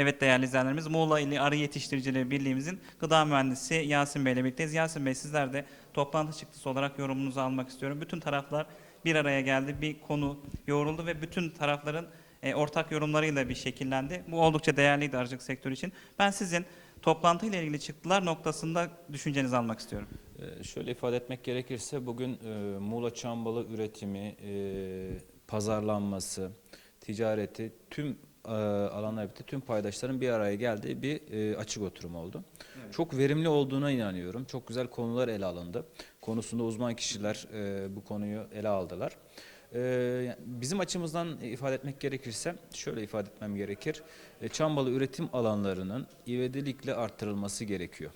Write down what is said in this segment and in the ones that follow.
Evet değerli izleyenlerimiz Muğla İli Arı Yetiştiricileri Birliğimizin gıda mühendisi Yasin Bey ile birlikteyiz. Yasin Bey sizler de toplantı çıktısı olarak yorumunuzu almak istiyorum. Bütün taraflar bir araya geldi, bir konu yoğruldu ve bütün tarafların e, ortak yorumlarıyla bir şekillendi. Bu oldukça değerliydi arıcılık sektörü için. Ben sizin toplantıyla ilgili çıktılar noktasında düşüncenizi almak istiyorum. Ee, Şöyle ifade etmek gerekirse bugün e, Muğla Çambalı üretimi, e, pazarlanması, ticareti tüm alanlar birlikte tüm paydaşların bir araya geldiği bir e, açık oturum oldu. Çok verimli olduğuna inanıyorum. Çok güzel konular ele alındı. Konusunda uzman kişiler e, bu konuyu ele aldılar. E, bizim açımızdan ifade etmek gerekirse şöyle ifade etmem gerekir. E, Çambalı üretim alanlarının ivedilikle arttırılması gerekiyor.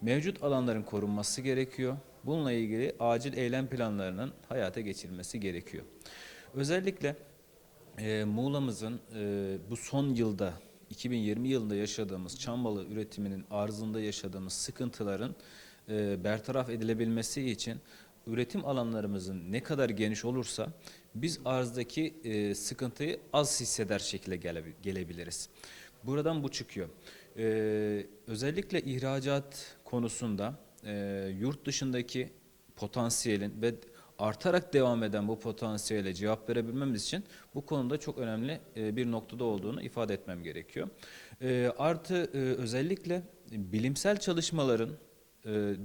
Mevcut alanların korunması gerekiyor. Bununla ilgili acil eylem planlarının hayata geçirilmesi gerekiyor. Özellikle e, Muğla'mızın e, bu son yılda 2020 yılında yaşadığımız çam balı üretiminin arzında yaşadığımız sıkıntıların e, bertaraf edilebilmesi için üretim alanlarımızın ne kadar geniş olursa biz arzdaki e, sıkıntıyı az hisseder şekilde gele- gelebiliriz. Buradan bu çıkıyor. Ee, özellikle ihracat konusunda e, yurt dışındaki potansiyelin ve artarak devam eden bu potansiyele cevap verebilmemiz için bu konuda çok önemli e, bir noktada olduğunu ifade etmem gerekiyor. E, artı e, özellikle bilimsel çalışmaların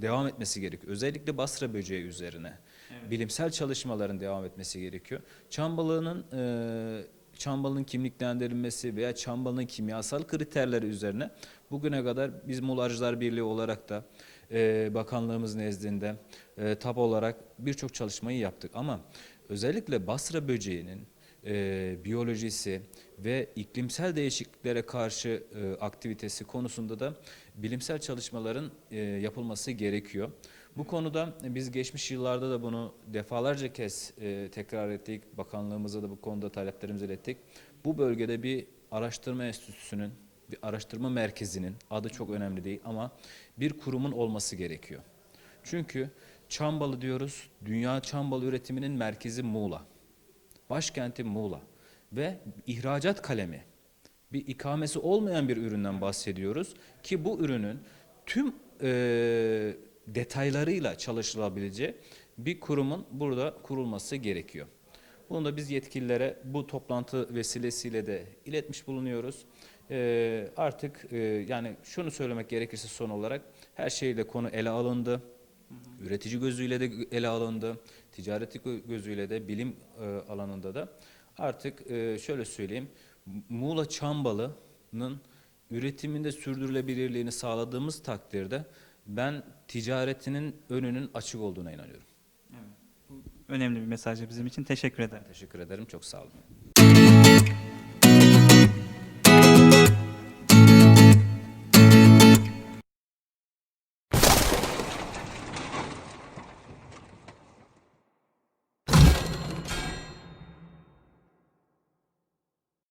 devam etmesi gerekiyor. Özellikle basra böceği üzerine bilimsel çalışmaların devam etmesi gerekiyor. Çam balığının çam balığının kimliklendirilmesi veya çam balığının kimyasal kriterleri üzerine bugüne kadar biz Muğla Arıcılar Birliği olarak da e, bakanlığımız nezdinde e, TAP olarak birçok çalışmayı yaptık ama özellikle basra böceğinin e, biyolojisi ve iklimsel değişikliklere karşı e, aktivitesi konusunda da bilimsel çalışmaların yapılması gerekiyor. Bu konuda biz geçmiş yıllarda da bunu defalarca kez e, tekrar ettik. Bakanlığımıza da bu konuda taleplerimizi ilettik. Bu bölgede bir araştırma enstitüsünün, bir araştırma merkezinin adı çok önemli değil ama bir kurumun olması gerekiyor. Çünkü Çambalı diyoruz, dünya çambalı üretiminin merkezi Muğla. Başkenti Muğla ve ihracat kalemi bir ikamesi olmayan bir üründen bahsediyoruz ki bu ürünün tüm e, detaylarıyla çalışılabileceği bir kurumun burada kurulması gerekiyor. Bunu da biz yetkililere bu toplantı vesilesiyle de iletmiş bulunuyoruz. E, artık e, yani şunu söylemek gerekirse son olarak her şeyle konu ele alındı. Üretici gözüyle de ele alındı. Ticareti gö- gözüyle de bilim e, alanında da artık e, şöyle söyleyeyim. Muğla Çambalı'nın üretiminde sürdürülebilirliğini sağladığımız takdirde ben ticaretinin önünün açık olduğuna inanıyorum. Önemli bir mesajı bizim için. Teşekkür ederim. Teşekkür ederim. Çok sağ olun.